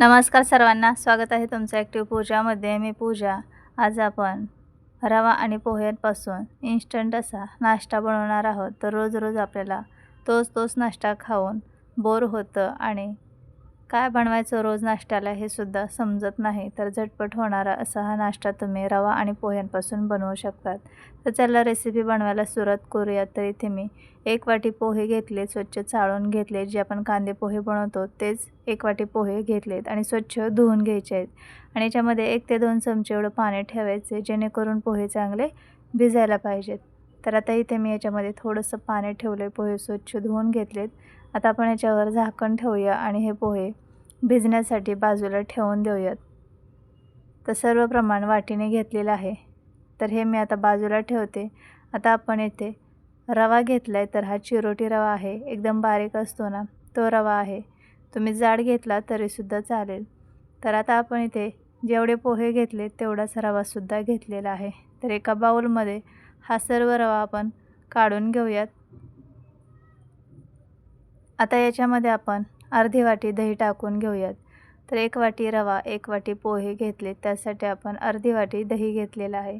नमस्कार सर्वांना स्वागत आहे तुमचं ॲक्टिव्ह पूजामध्ये मी पूजा. आज आपण रवा आणि पोह्यांपासून इन्स्टंट असा नाश्ता बनवणार आहोत. तर रोज रोज आपल्याला तोच तोच नाश्ता खाऊन बोर होतं आणि काय बनवायचं रोज नाश्त्याला हे सुद्धा समजत नाही. तर झटपट होणारा असा हा नाश्ता तुम्ही रवा आणि पोह्यांपासून बनवू शकतात. तर चला रेसिपी बनवायला सुरुवात करूया. तर इथे मी एक वाटी पोहे घेतले स्वच्छ चाळून घेतले. जे आपण कांदे पोहे बनवतो तेच एक वाटी पोहे घेतलेत आणि स्वच्छ धुवून घ्यायचे आहेत. आणि याच्यामध्ये एक ते दोन चमचे एवढं पाणी ठेवायचे जेणेकरून पोहे चांगले भिजायला पाहिजेत. तर आता इथे मी याच्यामध्ये थोडंसं पाणी ठेवलं पोहे स्वच्छ धुवून घेतलेत. आता आपण याच्यावर झाकण ठेवूया आणि हे पोहे भिजण्यासाठी बाजूला ठेवून देऊयात. तर सर्व प्रमाण वाटीने घेतलेलं आहे. तर हे मी आता बाजूला ठेवते. आता आपण येथे रवा घेतला आहे तर हा चिरोटी रवा आहे. एकदम बारीक असतो ना तो रवा आहे. तुम्ही जाड घेतला तरीसुद्धा चालेल. तर आता आपण इथे जेवढे पोहे घेतले तेवढाच रवासुद्धा घेतलेला आहे. तर एका बाऊलमध्ये हा सर्व रवा आपण काढून घेऊयात. आता याच्यामध्ये आपण अर्धी वाटी दही टाकून घेऊयात. तर एक वाटी रवा एक वाटी पोहे घेतले त्यासाठी आपण अर्धी वाटी दही घेतलेलं आहे.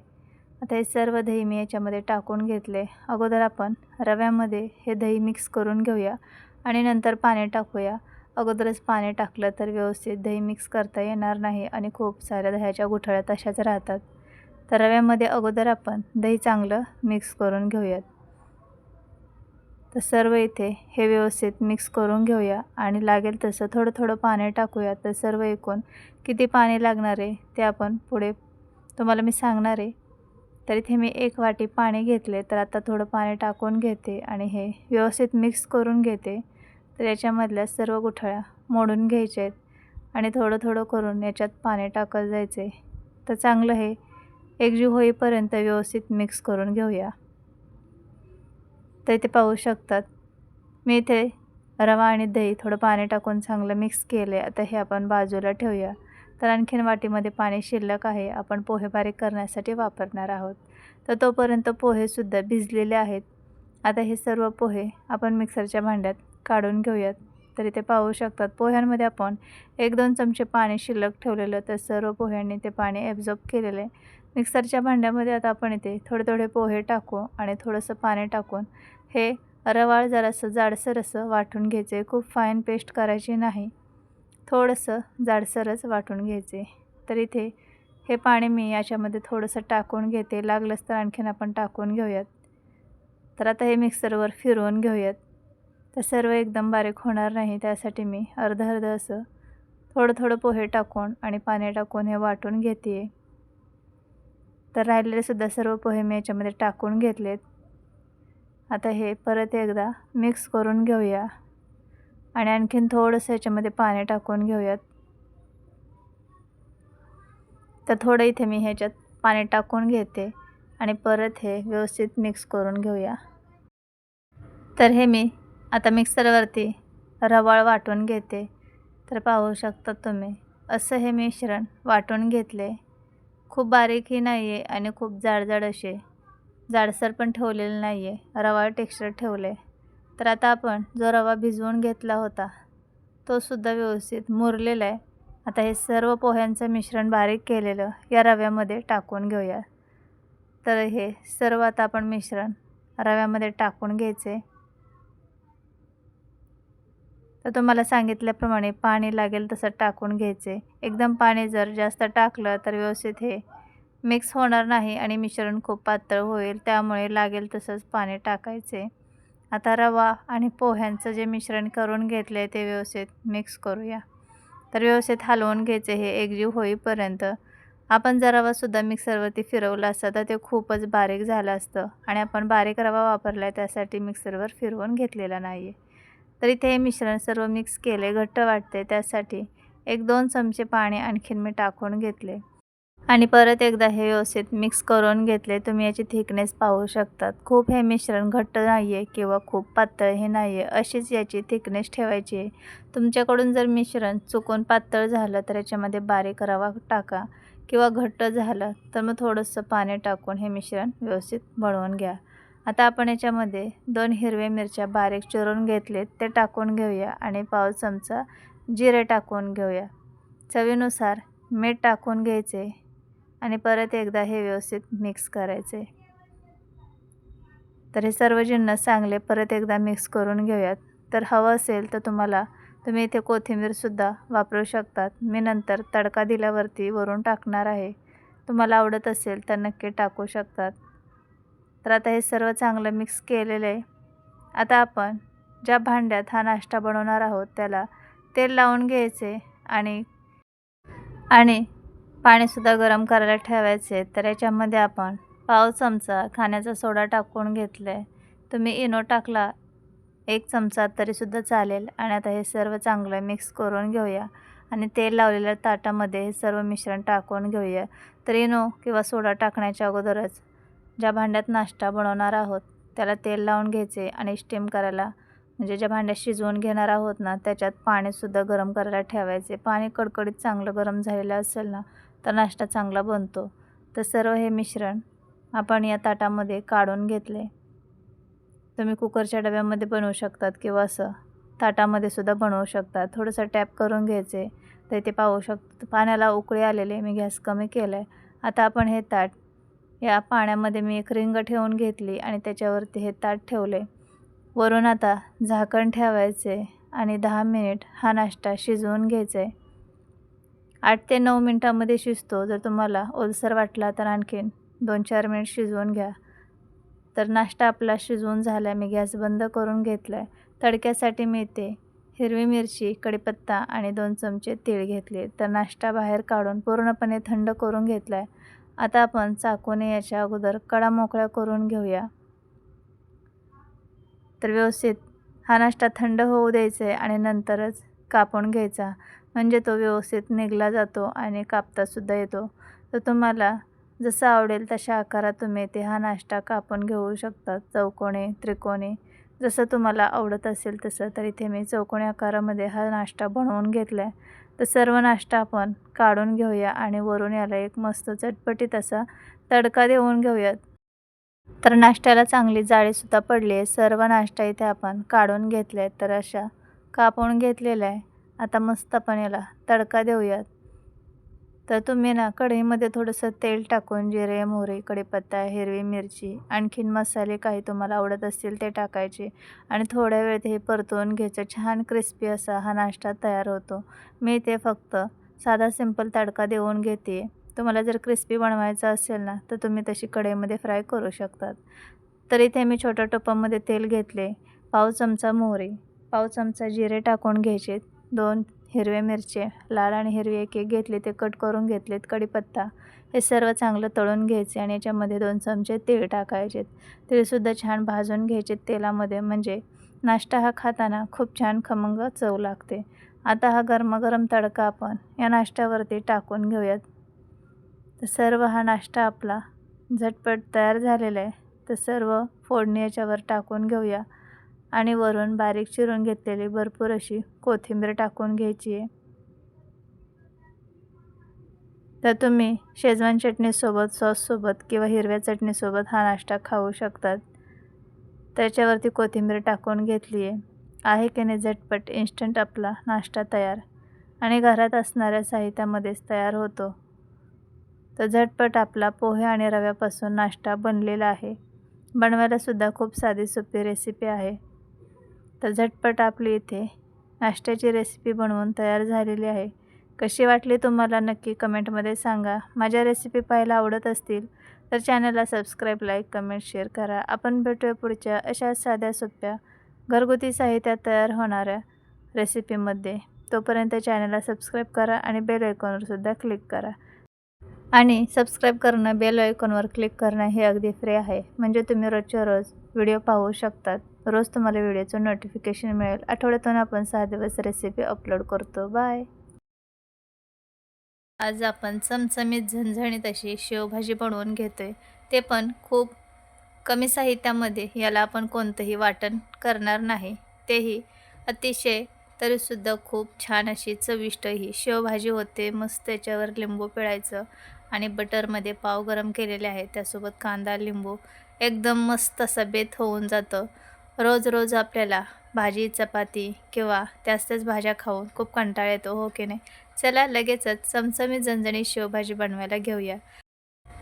आता हे सर्व दही मी याच्यामध्ये टाकून घेतले. अगोदर आपण रव्यामध्ये हे दही मिक्स करून घेऊया आणि नंतर पाणी टाकूया. अगोदरच पाणी टाकलं तर व्यवस्थित दही मिक्स करता येणार नाही आणि खूप साऱ्या दह्याच्या गुठळ्या तशाच राहतात. तर रव्यामध्ये अगोदर आपण दही चांगलं मिक्स करून घेऊयात. तर सर्व इथे हे व्यवस्थित मिक्स करून घेऊया. आणि लागेल तसं थोडं थोडं पाणी टाकूया. तर सर्व एकूण किती पाणी लागणार आहे ते आपण पुढे तुम्हाला मी सांगणार आहे. तर इथे मी एक वाटी पाणी घेतले. तर आता थोडं पाणी टाकून घेते आणि हे व्यवस्थित मिक्स करून घेते. तर याच्यामधल्या सर्व गुठळ्या मोडून घ्यायच्या आहेत. आणि थोडं थोडं करून याच्यात पाणी टाकत जायचे तर चांगलं हे एकजीव होईपर्यंत व्यवस्थित मिक्स करून घेऊया. तर इथे पाहू शकतात. मी इथे रवा आणि दही थोडं पाणी टाकून चांगलं मिक्स केले आता हे आपण बाजूला ठेवूया. तर आणखीन वाटीमध्ये पाणी शिल्लक आहे. आपण पोहे बारीक करण्यासाठी वापरणार आहोत. तर तोपर्यंत पोहेसुद्धा भिजलेले आहेत. आता हे सर्व पोहे आपण मिक्सरच्या भांड्यात काढून घेऊयात. तर इथे पाहू शकतात पोह्यांमध्ये आपण एक दोन चमचे पाणी शिल्लक ठेवलेलं. तर सर्व पोह्यांनी ते पाणी ॲब्झॉर्ब केलेले आहे. मिक्सरच्या भांड्यामध्ये आता आपण इथे थोडे थोडे पोहे टाकू आणि थोडंसं पाणी टाकून हे रवाळ जरासं जाडसर असं वाटून घ्यायचे. खूप फाईन पेस्ट करायची नाही. थोडंसं जाडसरच वाटून घ्यायचे. तर इथे हे पाणी मी याच्यामध्ये थोडंसं टाकून घेते. लागलंच तर आणखीन आपण टाकून घेऊयात. तर आता हे मिक्सरवर फिरवून घेऊयात. तर सर्व एकदम बारीक होणार नाही त्यासाठी मी अर्धं अर्धं असं थोडं थोडं पोहे टाकून आणि पाणी टाकून हे वाटून घेते तर राहिलेले सुद्धा सर्व पोहे मी याच्यामध्ये टाकून घेतलेत. आता हे परत एकदा मिक्स करून घेऊया. आणि आणखीन थोडंसं याच्यामध्ये पाणी टाकून घेऊयात. तर थोडं इथे मी ह्याच्यात पाणी टाकून घेते. आणि परत हे व्यवस्थित मिक्स करून घेऊया. तर हे मी आता मिक्सरवरती रवाळ वाटून घेते. तर पाहू शकता तुम्ही असं हे मिश्रण वाटून घेतले. खूप बारीकही नाही आहे आणि खूप जाडजाड असे जाडसर पण ठेवलेलं नाही आहे रवा टेक्स्चर ठेवले तर आता आपण जो रवा भिजवून घेतला होता तो सुद्धा व्यवस्थित मुरलेला आहे. आता हे सर्व पोह्यांचं मिश्रण बारीक केलेलं या रव्यामध्ये टाकून घेऊया. तर हे सर्व आता आपण मिश्रण रव्यामध्ये टाकून घ्यायचे. तर तुम्हाला सांगितल्याप्रमाणे पाणी लागेल तसं टाकून घ्यायचे. एकदम पाणी जर जास्त टाकलं तर व्यवस्थित हे मिक्स होणार नाही आणि मिश्रण खूप पातळ होईल त्यामुळे लागेल तसंच पाणी टाकायचे. आता रवा आणि पोह्यांचं जे मिश्रण करून घेतलं आहे ते व्यवस्थित मिक्स करूया. तर व्यवस्थित हलवून घ्यायचे हे एकजीव होईपर्यंत. आपण जर रवासुद्धा मिक्सरवरती फिरवला असतं तर ते खूपच बारीक झालं असतं आणि आपण बारीक रवा वापरला आहे त्यासाठी मिक्सरवर फिरवून घेतलेला नाही आहे तर इथे हे मिश्रण सर्व मिक्स केले घट्ट वाटते त्यासाठी. एक दोन चमचे पाणी आणखीन मी टाकून घेतले. आणि परत एकदा हे व्यवस्थित मिक्स करून घेतले. तुम्ही याची थिकनेस पाहू शकतात. खूप हे मिश्रण घट्ट नाही आहे किंवा खूप पातळ हे नाही आहे अशीच याची थिकनेस ठेवायची आहे. तुमच्याकडून जर मिश्रण चुकून पातळ झालं तर याच्यामध्ये बारीक रवा टाका. किंवा घट्ट झालं तर मग थोडंसं पाणी टाकून हे मिश्रण व्यवस्थित बनवून घ्या. आता आपण याच्यामध्ये दोन हिरव्या मिरच्या बारीक चिरून घेतलेत ते टाकून घेऊया आणि पाव चमचा जिरे टाकून घेऊया. चवीनुसार मीठ टाकून घ्यायचे आणि परत एकदा हे व्यवस्थित मिक्स करायचे. तर हे सर्व जिन्नस चांगले परत एकदा मिक्स करून घेऊयात. तर हवं असेल तर तुम्हाला तुम्ही इथे कोथिंबीरसुद्धा वापरू शकतात. मी नंतर तडका दिल्यावरती वरून टाकणार आहे. तुम्हाला आवडत असेल तर नक्की टाकू शकतात. तर आता हे सर्व चांगलं मिक्स केलेलं आहे. आता आपण ज्या भांड्यात हा नाश्ता बनवणार आहोत त्याला तेल लावून घ्यायचे आणि आणि पाणीसुद्धा गरम करायला ठेवायचे. तर याच्यामध्ये आपण पाव चमचा खाण्याचा सोडा टाकून घेतला आहे तुम्ही इनो टाकला एक चमचा तरीसुद्धा चालेल. आणि आता हे सर्व चांगलं मिक्स करून घेऊया. आणि तेल लावलेल्या ताटामध्ये हे सर्व मिश्रण टाकून घेऊया. तर इनो किंवा सोडा टाकण्याच्या अगोदरच ज्या भांड्यात नाश्ता बनवणार आहोत त्याला तेल लावून घ्यायचे आणि स्टीम करायला. म्हणजे ज्या भांड्यात शिजवून घेणार आहोत ना त्याच्यात पाणीसुद्धा गरम करायला ठेवायचे. पाणी कडकडीत चांगलं गरम झालेलं असेल ना तर नाश्ता चांगला बनतो. तर सर्व हे मिश्रण आपण या ताटामध्ये काढून घेतले. तुम्ही कुकरच्या डब्यामध्ये बनवू शकतात किंवा असं ताटामध्ये सुद्धा बनवू शकतात. थोडंसं टॅप करून घ्यायचे. तर ते पाहू शक पाण्याला उकळी आलेले मी गॅस कमी केला आहे आता आपण हे ताट या पाण्यामध्ये मी एक रिंग ठेवून घेतली आणि त्याच्यावरती हे ताट ठेवले. वरून आता झाकण ठेवायचे आणि दहा मिनिट हा नाश्ता शिजवून घ्यायचा. आहे आठ ते नऊ मिनटामध्ये शिजतो. जर तुम्हाला ओलसर वाटला तर आणखीन दोन चार मिनिट शिजवून घ्या. तर नाश्ता आपला शिजवून झाला मी गॅस बंद करून घेतला आहे तडक्यासाठी मी इथे हिरवी मिरची कढीपत्ता आणि दोन चमचे तीळ घेतले. तर नाश्ता बाहेर काढून पूर्णपणे थंड करून घेतला आहे आता आपण चाकूने याच्या अगोदर कडा मोकळ्या करून घेऊया. तर व्यवस्थित हा नाश्ता थंड होऊ द्यायचा आहे आणि नंतरच कापून घ्यायचा. म्हणजे तो व्यवस्थित निघला जातो आणि कापतासुद्धा येतो. तर तुम्हाला जसं आवडेल तशा आकारात तुम्ही ते हा नाश्ता कापून घेऊ शकता चौकोने त्रिकोणी जसं तुम्हाला आवडत असेल तसं तर इथे मी चौकोणी आकारामध्ये हा नाश्ता बनवून घेतला आहे तर सर्व नाश्ता आपण काढून घेऊया आणि वरून याला एक मस्त चटपटीत असा तडका देऊन घेऊयात. तर नाश्त्याला चांगली जाळीसुद्धा पडली आहे. सर्व नाश्ता इथे आपण काढून घेतले आहेत तर अशा कापून घेतलेला आहे. आता मस्त आपण याला तडका देऊयात. तर तुम्ही ना कढईमध्ये थोडंसं तेल टाकून जिरे मोहरी कढीपत्ता हिरवी मिरची आणखीन मसाले काही तुम्हाला आवडत असतील ते टाकायचे. आणि थोड्या वेळ ते हे परतवून घ्यायचं. छान क्रिस्पी असा हा नाश्ता तयार होतो. मी ते फक्त साधा सिंपल तडका देऊन घेते. तुम्हाला जर क्रिस्पी बनवायचं असेल ना तर तुम्ही तशी कढईमध्ये फ्राय करू शकतात. तर इथे मी छोट्या टोपामध्ये तेल घेतले. पाव चमचा मोहरी पाव चमचा जिरे टाकून घ्यायचे. दोन हिरवे मिरचे लाल आणि हिरवी एक एक घेतले ते कट करून घेतलेत. कढीपत्ता हे सर्व चांगलं तळून घ्यायचे आणि याच्यामध्ये दोन चमचे तीळ टाकायचे तीळसुद्धा छान भाजून घ्यायचे तेलामध्ये. म्हणजे नाश्ता हा खाताना खूप छान खमंग चव लागते. आता हा गरमागरम तडका आपण या नाश्त्यावरती टाकून घेऊयात. तर सर्व हा नाश्ता आपला झटपट तयार झालेला आहे. तर सर्व फोडणी याच्यावर टाकून घेऊया. आणि वरून बारीक चिरून घेतलेली भरपूर अशी कोथिंबीर टाकून घ्यायची आहे. तर तुम्ही शेजवान चटणीसोबत सॉससोबत किंवा हिरव्या चटणीसोबत हा नाश्ता खाऊ शकतात. त्याच्यावरती कोथिंबीर टाकून घेतली आहे. आहे की नाही झटपट इन्स्टंट आपला नाश्ता तयार. आणि घरात असणाऱ्या साहित्यामध्येच तयार होतो. तर झटपट आपला पोहे आणि रव्यापासून नाश्ता बनलेला आहे. बनवायलासुद्धा खूप साधी सोपी रेसिपी आहे. तर झटपट आपली इथे नाश्त्याची रेसिपी बनवून तयार झालेली आहे. कशी वाटली तुम्हाला नक्की कमेंटमध्ये सांगा. माझ्या रेसिपी पाहायला आवडत असतील तर चॅनलला सबस्क्राईब लाईक कमेंट शेअर करा. आपण भेटूया पुढच्या अशा साध्या सोप्या घरगुती साहित्यात तयार होणाऱ्या रेसिपीमध्ये तोपर्यंत चॅनलला सबस्क्राईब करा आणि बेल आयकॉनवरसुद्धा क्लिक करा. आणि सबस्क्राईब करणं बेल आयकॉनवर क्लिक करणं हे अगदी फ्री आहे. म्हणजे तुम्ही रोजच्या रोज व्हिडिओ पाहू शकतात. रोज तुम्हाला व्हिडिओचं नोटिफिकेशन मिळेल. आठवड्यातून आपण सहा दिवस रेसिपी अपलोड करतो. बाय आज आपण चमचमीत झणझणीत अशी शेवभाजी बनवून घेतो आहे ते पण खूप कमी साहित्यामध्ये याला आपण कोणतंही वाटण करणार नाही. तेही अतिशय तरीसुद्धा खूप छान अशी चविष्ट ही शेवभाजी होते. मस्त त्याच्यावर लिंबू पिळायचं आणि बटरमध्ये पाव गरम केलेले आहे त्यासोबत कांदा लिंबू एकदम मस्त असा बेत होऊन जातं. रोज रोज आपल्याला भाजी चपाती किंवा त्याच त्याच भाज्या खाऊन खूप कंटाळा येतो हो की नाही? चला लगेचच चमचमीत झणझणीत शेवभाजी बनवायला घेऊया.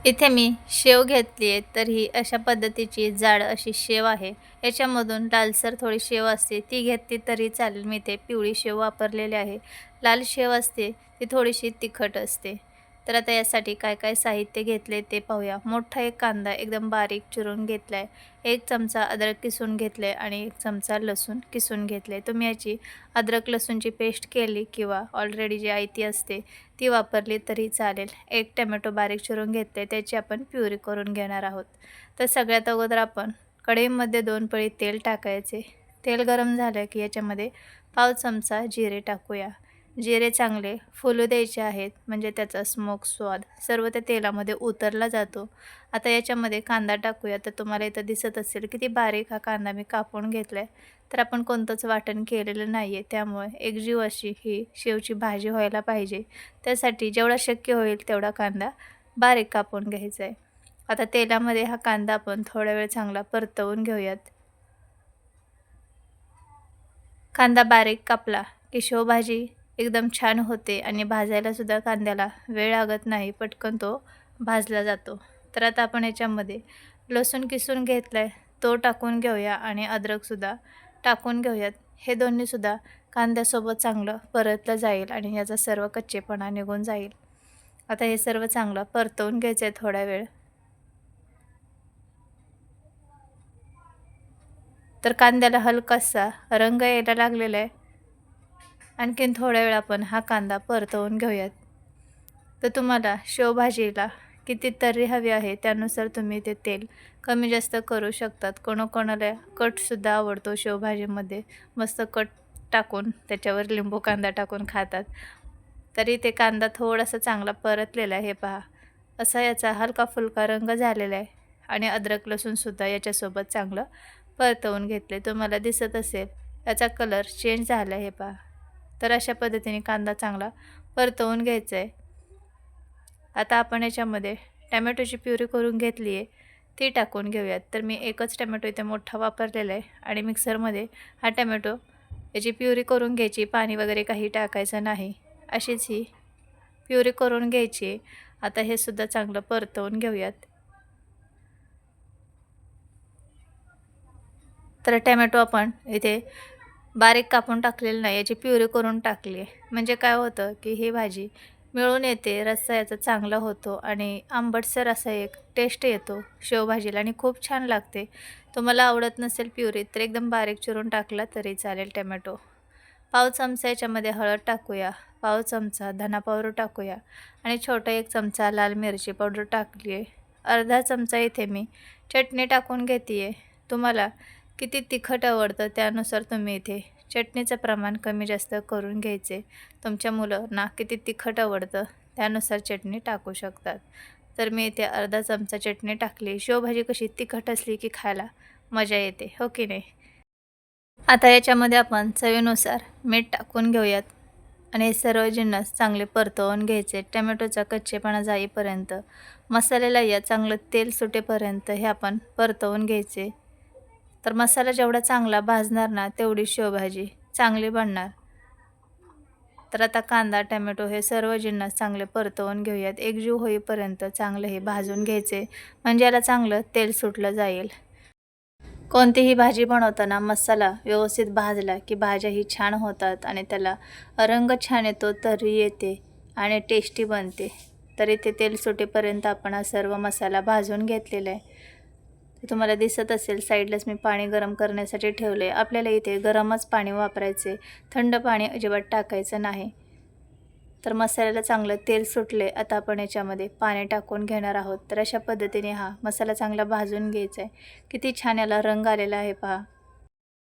इथे मी शेव घेतली आहे तर ही अशा पद्धतीची जाड अशी शेव आहे. याच्यामधून लालसर थोडी शेव असते ती घेतली तरी चालेल. मी ते पिवळी शेव वापरलेली आहे. लाल शेव असते ती थोडीशी तिखट असते. तर आता यासाठी काय काय साहित्य घेतले ते पाहूया. मोठा एक कांदा एकदम बारीक चिरून घेतला आहे एक चमचा अद्रक किसून घेतले आणि एक चमचा लसूण किसून घेतले तुम्ही याची अद्रक लसूणची पेस्ट केली किंवा ऑलरेडी जी आयती असते ती वापरली तरी चालेल. एक टमॅटो बारीक चिरून घेतले त्याची आपण प्युरी करून घेणार आहोत. तर सगळ्यात अगोदर आपण कढईमध्ये दोन पळी तेल टाकायचे. तेल गरम झालं की याच्यामध्ये पाव चमचा जिरे टाकूया. जिरे चांगले फुलू द्यायचे आहेत म्हणजे त्याचा स्मोक स्वाद सर्व त्या तेलामध्ये उतरला जातो. आता याच्यामध्ये कांदा टाकूया. तर तुम्हाला इथं दिसत असेल किती बारीक हा कांदा मी कापून घेतला आहे तर आपण कोणतंच वाटण केलेलं नाही आहे त्यामुळे एकजीव अशी ही शेवची भाजी व्हायला पाहिजे. त्यासाठी जेवढा शक्य होईल तेवढा कांदा बारीक कापून घ्यायचा आहे आता तेलामध्ये हा कांदा आपण थोडा वेळ चांगला परतवून घेऊयात. कांदा बारीक कापला की शेवभाजी एकदम छान होते आणि भाजायलासुद्धा कांद्याला वेळ लागत नाही पटकन तो भाजला जातो. तर आता आपण याच्यामध्ये लसूण किसून घेतला आहे तो टाकून घेऊया आणि अद्रकसुद्धा टाकून घेऊयात. हे दोन्हीसुद्धा कांद्यासोबत चांगलं परतलं जाईल आणि याचा सर्व कच्चेपणा निघून जाईल. आता हे सर्व चांगलं परतवून घ्यायचं आहे थोडा वेळ. तर कांद्याला हलकासा रंग यायला लागलेला आहे. आणखीन थोड्या वेळ आपण हा कांदा परतवून घेऊयात. तर तुम्हाला शेवभाजीला किती तर्री हवी आहे त्यानुसार तुम्ही ते तेल कमी जास्त करू शकतात. कोणाकोणाला कटसुद्धा आवडतो शेवभाजीमध्ये. मस्त कट टाकून त्याच्यावर लिंबू कांदा टाकून खातात. तरी ते कांदा थोडासा चांगला परतलेला आहे हे पहा. असा याचा हलका फुलका रंग झालेला आहे आणि अद्रक लसूणसुद्धा याच्यासोबत चांगलं परतवून घेतले तुम्हाला दिसत असेल याचा कलर चेंज झाला आहे पहा. तर अशा पद्धतीने कांदा चांगला परतवून घ्यायचा आहे आता आपण याच्यामध्ये टॅमॅटोची प्युरी करून घेतली आहे ती टाकून घेऊयात. तर मी एकच टॅमॅटो इथे मोठा वापरलेला आहे आणि मिक्सरमध्ये हा टॅमॅटो याची प्युरी करून घ्यायची पाणी वगैरे काही टाकायचं नाही अशीच ही प्युरी करून घ्यायची आता हे सुद्धा चांगलं परतवून घेऊयात. तर टॅमॅटो आपण इथे बारीक कापून टाकलेलं नाही याची प्युरी करून टाकली आहे. म्हणजे काय होतं की ही भाजी मिळून येते रस्सा याचा चांगला होतो आणि आंबटसर असा एक टेस्ट येतो शेवभाजीला आणि खूप छान लागते. तुम्हाला आवडत नसेल प्युरी तर एकदम बारीक चिरून टाकला तरी चालेल टमॅटो. पाव चमचा याच्यामध्ये हळद टाकूया. पाव चमचा धना पावडर टाकूया आणि छोटा एक चमचा लाल मिरची पावडर टाकली आहे. अर्धा चमचा इथे मी चटणी टाकून घेते आहे तुम्हाला किती तिखट आवडतं त्यानुसार तुम्ही इथे चटणीचं प्रमाण कमी जास्त करून घ्यायचे. तुमच्या मुलांना किती तिखट आवडतं त्यानुसार चटणी टाकू शकतात. तर मी इथे अर्धा चमचा चटणी टाकली. शेवभाजी कशी तिखट असली की खायला मजा येते हो की नाही? आता याच्यामध्ये आपण चवीनुसार मीठ टाकून घेऊयात. आणि हे सर्व जिन्नस चांगले परतवून घ्यायचे. टमॅटोचा कच्चेपणा जाईपर्यंत मसाल्याला या चांगलं तेल सुटेपर्यंत हे आपण परतवून घ्यायचे. तर मसाला जेवढा चांगला भाजणार ना तेवढी शेवभाजी चांगली बनणार. तर आता कांदा टमॅटो हे सर्व जिन्नस चांगले परतवून घेऊयात. एकजीव होईपर्यंत चांगलं हे भाजून घ्यायचे. म्हणजे याला चांगलं तेल सुटलं जाईल. कोणतीही भाजी बनवताना मसाला व्यवस्थित भाजला की भाज्या ही छान होतात आणि त्याला रंग छान येतो तरी येते आणि टेस्टी बनते. तरी ते तेल सुटेपर्यंत आपण हा सर्व मसाला भाजून घेतलेला आहे. तुम्हाला दिसत असेल साईडलाच मी पाणी गरम करण्यासाठी ठेवले आपल्याला इथे गरमच पाणी वापरायचे थंड पाणी अजिबात टाकायचं नाही. तर मसाल्याला चांगलं तेल सुटले आता आपण याच्यामध्ये पाणी टाकून घेणार आहोत. तर अशा पद्धतीने हा मसाला चांगला भाजून घ्यायचा आहे किती छान याला रंग आलेला आहे पहा.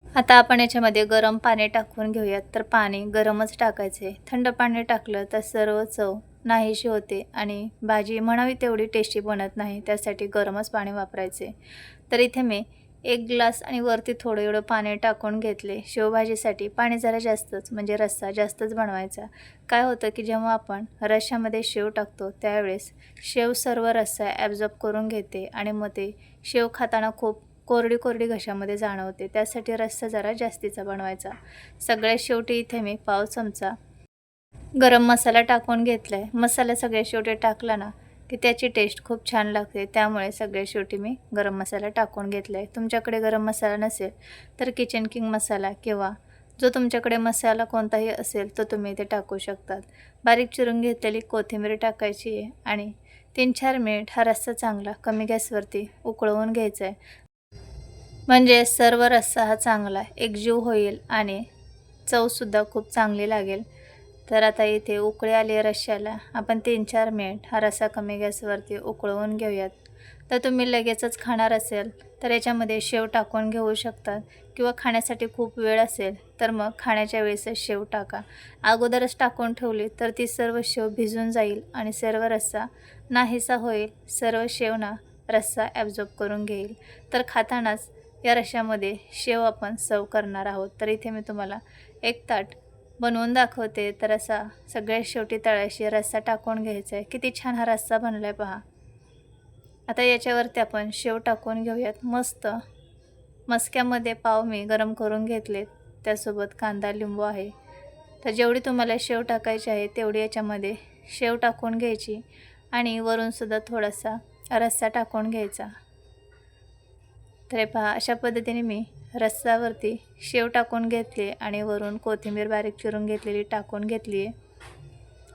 आता आपण याच्यामध्ये गरम पाणी टाकून घेऊयात. तर पाणी गरमच टाकायचे. थंड पाणी टाकलं तर सर्व चव नाहीशी होते आणि भाजी म्हणावी तेवढी टेस्टी बनत नाही. त्यासाठी गरमच पाणी वापरायचे. तर इथे मी एक ग्लास आणि वरती थोडं एवढं पाणी टाकून घेतले. शेवभाजीसाठी पाणी जरा जास्तच म्हणजे रस्सा जास्तच बनवायचा. काय होतं की जेव्हा आपण रश्श्यामध्ये शेव टाकतो त्यावेळेस शेव सर्व रस्सा ॲब्झॉर्ब करून घेते आणि मग ते शेव खाताना खूप कोरडी कोरडी घशामध्ये जाणवते. त्यासाठी रस्सा जरा जास्तीचा बनवायचा. सगळ्यात शेवटी इथे मी पाव चमचा गरम मसाला टाकून घेतला आहे मसाला सगळ्या शेवटी टाकला ना की त्याची टेस्ट खूप छान लागते. त्यामुळे सगळ्या शेवटी मी गरम मसाला टाकून घेतला आहे तुमच्याकडे गरम मसाला नसेल तर किचन किंग मसाला किंवा जो तुमच्याकडे मसाला कोणताही असेल तो तुम्ही इथे टाकू शकतात. बारीक चिरून घेतलेली कोथिंबीर टाकायची आहे आणि तीन चार मिनिट हा रस्सा चांगला कमी गॅसवरती उकळवून घ्यायचा आहे म्हणजे सर्व रस्सा हा चांगला एकजीव होईल आणि चवसुद्धा खूप चांगली लागेल. तर आता इथे उकळी आली आहे रश्श्याला. आपण तीन चार मिनिट हा रस्सा कमी गॅसवरती उकळवून घेऊयात. तर तुम्ही लगेचच खाणार असेल तर याच्यामध्ये शेव टाकून घेऊ शकतात. किंवा खाण्यासाठी खूप वेळ असेल तर मग खाण्याच्या वेळेसच शेव टाका. अगोदरच टाकून ठेवली तर ती सर्व शेव भिजून जाईल आणि सर्व रस्सा नाहीसा होईल. सर्व शेव ना रस्सा ॲब्झॉर्ब करून घेईल. तर खातानाच या रश्श्यामध्ये शेव आपण सर्व करणार आहोत. तर इथे मी तुम्हाला एक ताट बनवून दाखवते. तर असा सगळ्यात शेवटी तळ्याशी रस्सा टाकून घ्यायचा आहे. किती छान हा रस्सा बनला आहे पहा. आता याच्यावरती आपण शेव टाकून घेऊयात. मस्त. मस्क्यामध्ये पाव मी गरम करून घेतले त्यासोबत कांदा लिंबू आहे. तर जेवढी तुम्हाला शेव टाकायची आहे तेवढी याच्यामध्ये शेव टाकून घ्यायची. आणि वरूनसुद्धा थोडासा रस्सा टाकून घ्यायचा. तर पहा अशा पद्धतीने मी रस्सावरती शेव टाकून घेतले आणि वरून कोथिंबीर बारीक चिरून घेतलेली टाकून घेतली. आहे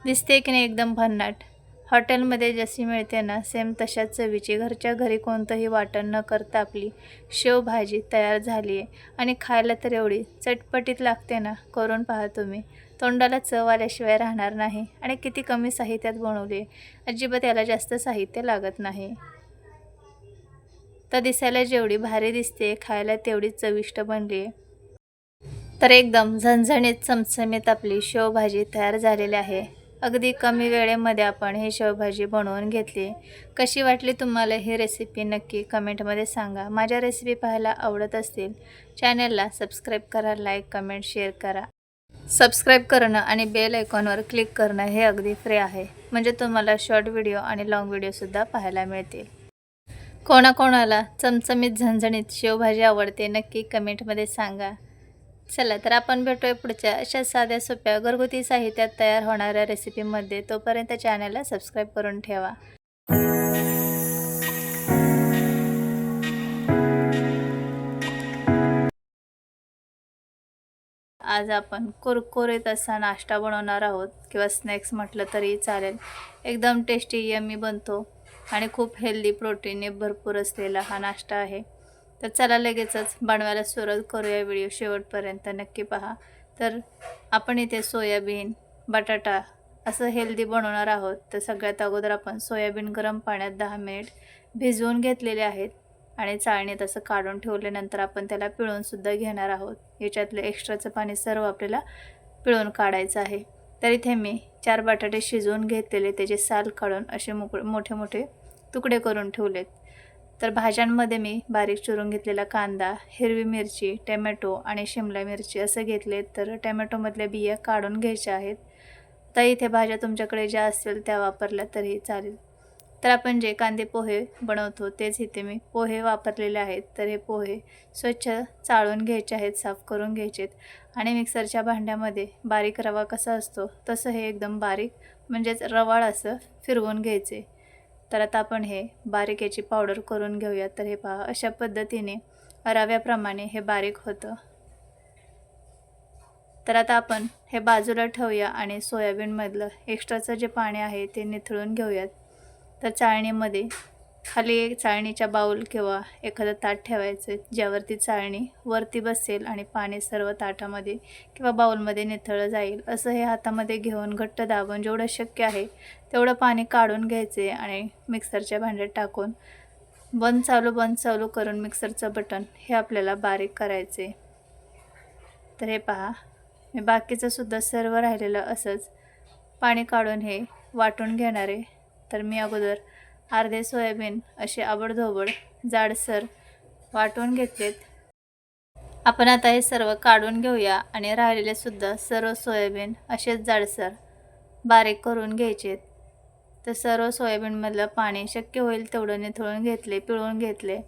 दिसते की नाही एकदम भन्नाट. हॉटेलमध्ये जशी मिळते ना सेम तशाच चवीची. घरच्या घरी कोणतंही वाटण न करता आपली शेवभाजी तयार झाली आहे. आणि खायला तर एवढी चटपटीत लागते ना करून पहा तुम्ही. तोंडाला चव आल्याशिवाय राहणार नाही. आणि किती कमी साहित्यात बनवली अजिबात याला जास्त साहित्य लागत नाही. तर दिसायला जेवढी भारी दिसते खायला तेवढी चविष्ट बनली. तर एकदम झणझणीत चमचमीत आपली शेवभाजी तयार झालेली आहे. अगदी कमी वेळेमध्ये आपण ही शेवभाजी बनवून घेतली. कशी वाटली तुम्हाला ही रेसिपी नक्की कमेंटमध्ये सांगा. माझ्या रेसिपी पाहायला आवडत असतील चॅनलला सबस्क्राईब करा लाईक कमेंट शेअर करा. सबस्क्राईब करणं आणि बेल आयकॉनवर क्लिक करणं हे अगदी फ्री आहे. म्हणजे तुम्हाला शॉर्ट व्हिडिओ आणि लॉंग व्हिडिओसुद्धा पाहायला मिळतील. कोणाकोणाला चमचमीत झणझणीत शेवभाजी आवडते नक्की कमेंटमध्ये सांगा. चला तर आपण भेटूया पुढच्या अशा साध्या सोप्या घरगुती साहित्यात तयार होणाऱ्या रेसिपीमध्ये. तोपर्यंत चॅनलला सबस्क्राईब करून ठेवा. आज आपण कुरकुरीत असा नाश्ता बनवणार आहोत किंवा स्नॅक्स म्हटलं तरी चालेल. एकदम टेस्टी यमी बनतो. आणि खूप हेल्दी प्रोटीनने भरपूर असलेला हा नाश्ता आहे. तर चला लगेचच बनवायला सुरुवात करूया व्हिडिओ शेवटपर्यंत. नक्की पहा. तर आपण इथे सोयाबीन बटाटा असं हेल्दी बनवणार आहोत. तर सगळ्यात अगोदर आपण सोयाबीन गरम पाण्यात दहा मिनिट भिजवून घेतलेले आहेत आणि चाळणीत असं काढून ठेवल्यानंतर आपण त्याला पिळूनसुद्धा घेणार आहोत. याच्यातलं एक्स्ट्राचं पाणी सर्व आपल्याला पिळून काढायचं आहे. तर इथे मी चार बटाटे शिजवून घेतलेले त्याचे साल काढून असे मोक मोठे मोठे तुकडे करून ठेवलेत. तर भाज्यांमध्ये मी बारीक चिरून घेतलेला कांदा हिरवी मिरची टॅमॅटो आणि शिमला मिरची असं घेतले तर टॅमॅटोमधल्या बिया काढून घ्यायच्या आहेत. तर इथे भाज्या तुमच्याकडे ज्या असतील त्या वापरल्या तरी चालेल. तर आपण जे कांदे पोहे बनवतो तेच इथे मी पोहे वापरलेले आहेत. तर हे पोहे स्वच्छ चाळून घ्यायचे आहेत साफ करून घ्यायचेत आणि मिक्सरच्या भांड्यामध्ये बारीक रवा कसा असतो तसं हे एकदम बारीक म्हणजेच रवाळ असं फिरवून घ्यायचे. तर आता आपण हे बारीक याची पावडर करून घेऊया. तर हे पहा अशा पद्धतीने रव्याप्रमाणे हे बारीक होतं. तर आता आपण हे बाजूला ठेवूया आणि सोयाबीनमधलं एक्स्ट्राचं जे पाणी आहे ते निथळून घेऊयात. तर चाळणीमध्ये खाली एक चाळणीच्या बाऊल किंवा एखादं ताट ठेवायचं ज्यावरती चाळणी वरती बसेल आणि पाणी सर्व ताटामध्ये किंवा बाऊलमध्ये निथळलं जाईल असं हे हातामध्ये घेऊन घट्ट दाबून जेवढं शक्य आहे तेवढं पाणी काढून घ्यायचे आणि मिक्सरच्या भांड्यात टाकून बंद चालू बंद चालू करून मिक्सरचं बटन हे आपल्याला बारीक करायचे. तर हे पहा मी बाकीचं सुद्धा सर्व राहिलेलं असंच पाणी काढून हे वाटून घेणारे तर मी अगोदर अर्धे सोयाबीन असे आबडधोबड जाडसर वाटून घेतलेत. आपण आता हे सर्व काढून घेऊया आणि राहिलेले सुद्धा सर्व सोयाबीन असेच जाडसर बारीक करून घ्यायचेत. तर सर्व सोयाबीनमधलं पाणी शक्य होईल तेवढं निथळून घेतले पिळून घेतले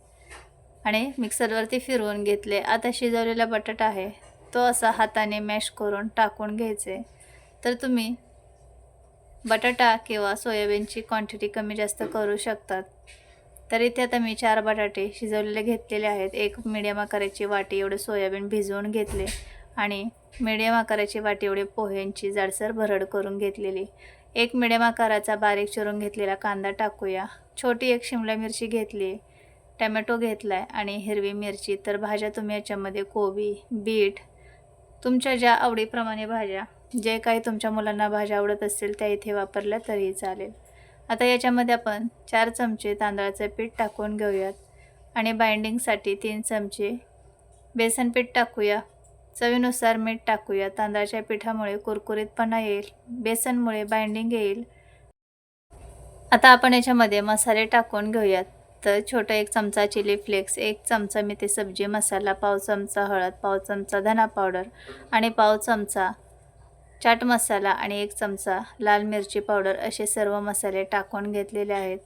आणि मिक्सरवरती फिरवून घेतले. आता शिजवलेला बटाटा आहे तो असा हाताने मॅश करून टाकून घ्यायचे. तर तुम्ही बटाटा किंवा सोयाबीनची क्वांटिटी कमी जास्त करू शकतात. तर इथे आता मी चार बटाटे शिजवलेले घेतलेले आहेत. एक मिडियम आकाराची वाटी एवढे सोयाबीन भिजवून घेतले आणि मिडियम आकाराची वाटी एवढे पोह्यांची जाडसर भरड करून घेतलेली. एक मिडियम आकाराचा बारीक चिरून घेतलेला कांदा टाकूया. छोटी एक शिमला मिरची घेतली टमॅटो घेतला आहे आणि हिरवी मिरची. तर भाज्या तुम्ही याच्यामध्ये कोबी बीट तुमच्या ज्या आवडीप्रमाणे भाज्या जे काही तुमच्या मुलांना भाज्या आवडत असतील त्या इथे वापरल्या तरीही चालेल. आता याच्यामध्ये आपण चार चमचे तांदळाचं पीठ टाकून घेऊयात. आणि बाइंडिंगसाठी तीन चमचे बेसन पीठ टाकूया. चवीनुसार मीठ टाकूया. तांदळाच्या पिठामुळे कुरकुरीतपणा येईल बेसनमुळे बाइंडिंग येईल. आता आपण याच्यामध्ये मसाले टाकून घेऊयात. तर छोटं एक चमचा चिली फ्लेक्स एक चमचा मेथी सब्जी मसाला पाव चमचा हळद पाव चमचा धना पावडर आणि पाव चमचा चाट मसाला आणि एक चमचा लाल मिरची पावडर असे सर्व मसाले टाकून घेतलेले आहेत.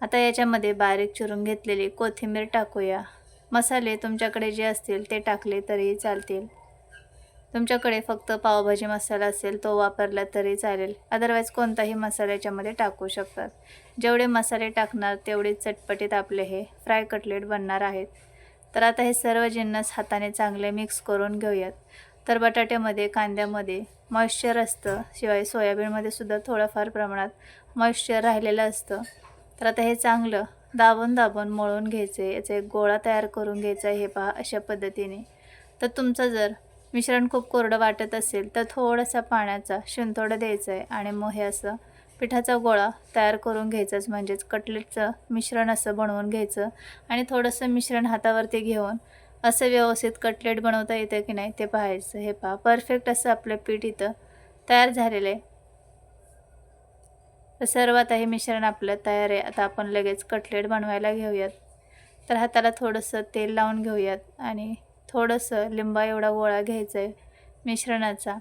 आता याच्यामध्ये बारीक चिरून घेतलेली कोथिंबीर टाकूया. मसाले तुमच्याकडे जे असतील ते टाकले तरीही चालतील. तुमच्याकडे फक्त पावभाजी मसाला असेल तो वापरला तरी चालेल. अदरवाईज कोणताही मसाला याच्यामध्ये टाकू शकतात. जेवढे मसाले टाकणार तेवढे चटपटीत आपले हे फ्राय कटलेट बनणार आहेत. तर आता हे सर्व जिन्नस हाताने चांगले मिक्स करून घेऊयात. तर बटाट्यामध्ये कांद्यामध्ये मॉइश्चर असतं. शिवाय सोयाबीनमध्ये सुद्धा थोडंफार प्रमाणात मॉइश्चर राहिलेलं असतं. तर आता हे चांगलं दाबून दाबून मळून घ्यायचं आहे याचा एक गोळा तयार करून घ्यायचा आहे हे पहा अशा पद्धतीने. तर तुमचं जर मिश्रण खूप कोरडं वाटत असेल तर थोडासा पाण्याचा शिंतोडा द्यायचा आहे आणि मग हे असं पिठाचा गोळा तयार करून घ्यायचाच म्हणजेच कटलेटचं मिश्रण असं बनवून घ्यायचं आणि थोडंसं मिश्रण हातावरती घेऊन असं व्यवस्थित कटलेट बनवता येतं की नाही ते पाहायचं. हे पहा परफेक्ट असं आपलं पीठ इथं तयार झालेलं आहे. तर सर्व हे मिश्रण आपलं तयार आहे. आता आपण लगेच कटलेट बनवायला घेऊयात. तर हाताला थोडंसं तेल लावून घेऊयात आणि थोडंसं लिंबा एवढा गोळा घ्यायचा आहे मिश्रणाचा.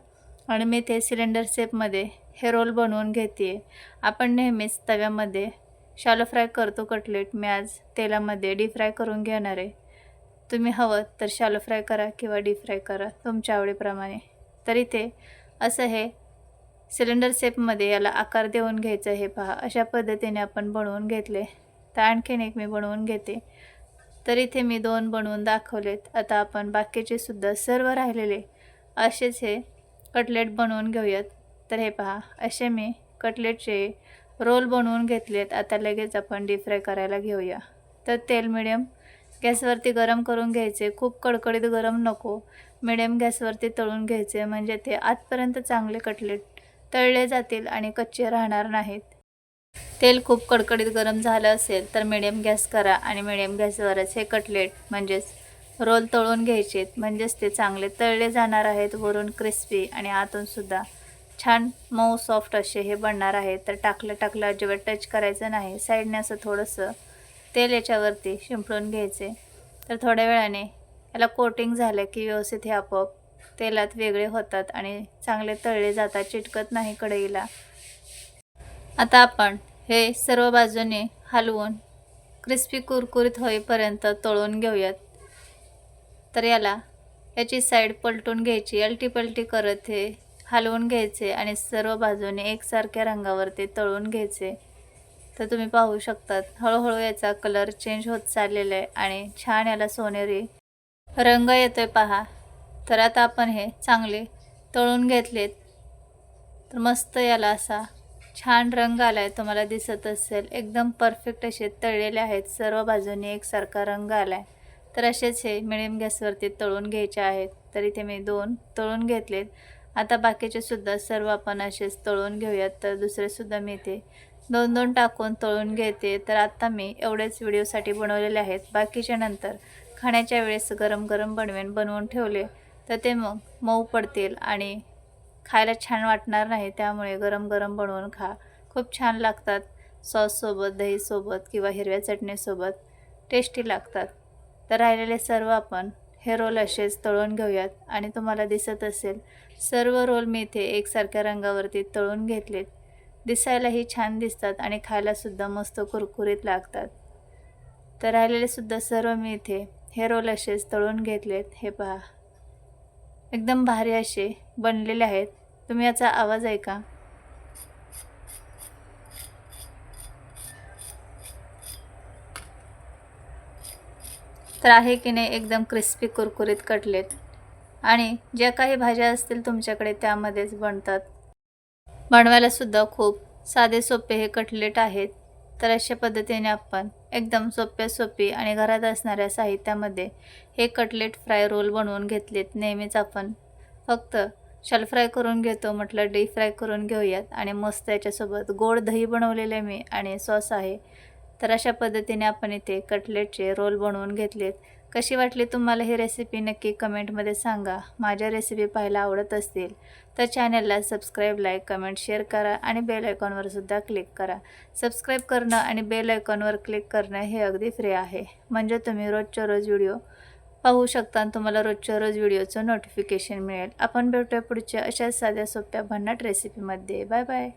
आणि मी ते सिलेंडर शेपमध्ये हे रोल बनवून घेते. आपण नेहमीच तव्यामध्ये शालो फ्राय करतो कटलेट. मी आज तेलामध्ये डीप फ्राय करून घेणार आहे. तुम्ही हवं तर शालो फ्राय करा किंवा डीप फ्राय करा तुमच्या आवडीप्रमाणे. तर इथे असं हे सिलेंडर शेपमध्ये याला आकार देऊन घ्यायचं हे पहा. अशा पद्धतीने आपण बनवून घेतले. तर आणखीन एक मी बनवून घेते. तर इथे मी दोन बनवून दाखवलेत. आता आपण बाकीचे सुद्धा सर्व राहिलेले असेच हे कटलेट बनवून घेऊयात. तर हे पहा असे मी कटलेटचे रोल बनवून घेतलेत. आता लगेच आपण डीप फ्राय करायला घेऊया. तर तेल मिडियम गॅसवरती गरम करून घ्यायचे. खूप कडकडीत गरम नको. मिडियम गॅसवरती तळून घ्यायचे. म्हणजे ते आजपर्यंत चांगले कटलेट तळले जातील आणि कच्चे राहणार नाहीत. तेल खूप कडकडीत गरम झालं असेल तर मिडियम गॅस करा आणि मिडियम गॅसवरच हे कटलेट म्हणजेच रोल तळून घ्यायचेत म्हणजेच ते चांगले तळले जाणार आहेत वरून क्रिस्पी आणि आतून सुद्धा. छान मऊ सॉफ्ट असे हे बनणार आहेत तर टाकलं टाकलं अजिबात टच करायचं नाही. साईडने असं थोडंसं तेल याच्यावरती शिंपडून घ्यायचे. तर थोड्या वेळाने याला कोटिंग झालं की व्यवस्थित हे आपोआप तेलात वेगळे होतात आणि चांगले तळले जातात चिटकत नाही कढईला. आता आपण हे सर्व बाजूने हलवून क्रिस्पी कुरकुरीत होईपर्यंत तळून घेऊयात. तर याला याची साईड पलटून घ्यायची अलटी पलटी करत हे हलवून घ्यायचे आणि सर्व बाजूने एकसारख्या रंगावरती तळून घ्यायचे. तर तुम्ही पाहू शकतात. हळूहळू याचा कलर चेंज होत चाललेला आहे आणि छान याला सोनेरी रंग येतोय पहा. तर आता आपण हे चांगले तळून घेतलेत. तर मस्त याला असा छान रंग आला आहे तुम्हाला दिसत असेल. एकदम परफेक्ट असे तळलेले आहेत. सर्व बाजूने एकसारखा रंग आला आहे तर असेच हे मिडियम गॅसवरती तळून घ्यायचे आहेत. तर इथे मी दोन तळून घेतलेत. आता बाकीचे सुद्धा सर्व आपण असेच तळून घेऊयात. तर दुसरेसुद्धा मी इथे दोन दोन टाकून तळून घेते. तर आत्ता मी एवढेच व्हिडिओसाठी बनवलेले आहेत. बाकीच्या नंतर खाण्याच्या वेळेस गरम गरम बनवेन बनवून ठेवले तर ते मग मऊ पडतील आणि खायला छान वाटणार नाही. त्यामुळे गरम गरम बनवून खा. खूप छान लागतात. सॉससोबत दहीसोबत किंवा हिरव्या चटणीसोबत टेस्टी लागतात. तर राहिलेले सर्व आपण हे रोल असेच तळून घेऊयात आणि तुम्हाला दिसत असेल सर्व रोल मी इथे एकसारख्या रंगावरती तळून घेतलेत. दिसायलाही छान दिसतात आणि खायलासुद्धा मस्त कुरकुरीत लागतात. तर राहिलेले सुद्धा सर्व मी इथे हे रोल असेच तळून घेतलेत. हे पहा. एकदम भारी असे बनलेले आहेत. तुम्ही याचा आवाज ऐका. तर आहे की नाही एकदम क्रिस्पी कुरकुरीत कटलेत. आणि ज्या काही भाज्या असतील तुमच्याकडे त्यामध्येच बनतात. बनवायलासुद्धा खूप साधे सोपे हे कटलेट आहेत. तर अशा पद्धतीने आपण एकदम सोप्या सोपी आणि घरात असणाऱ्या साहित्यामध्ये हे कटलेट फ्राय रोल बनवून घेतलेत. नेहमीच आपण फक्त शॅल फ्राय करून घेतो म्हटलं डीप फ्राय करून घेऊयात. आणि मस्त याच्यासोबत गोड दही बनवलेले मी आणि सॉस आहे. तर अशा पद्धतीने आपण इथे कटलेटचे रोल बनवून घेतलेत. कशी वाटली तुम्हाला ही रेसिपी नक्की कमेंटमध्ये सांगा. माझ्या रेसिपी पाहायला आवडत असतील तर चॅनलला सबस्क्राईब लाईक कमेंट शेअर करा आणि बेल आयकॉनवर सुद्धा क्लिक करा. सबस्क्राईब करणं आणि बेल आयकॉनवर क्लिक करणं हे अगदी फ्री आहे. म्हणजे तुम्ही रोजच्या रोज व्हिडिओ पाहू शकता आणि तुम्हाला रोजच्या रोज व्हिडिओचं नोटिफिकेशन मिळेल. आपण भेटूया पुढच्या अशाच साध्या सोप्या भन्नाट रेसिपीमध्ये बाय बाय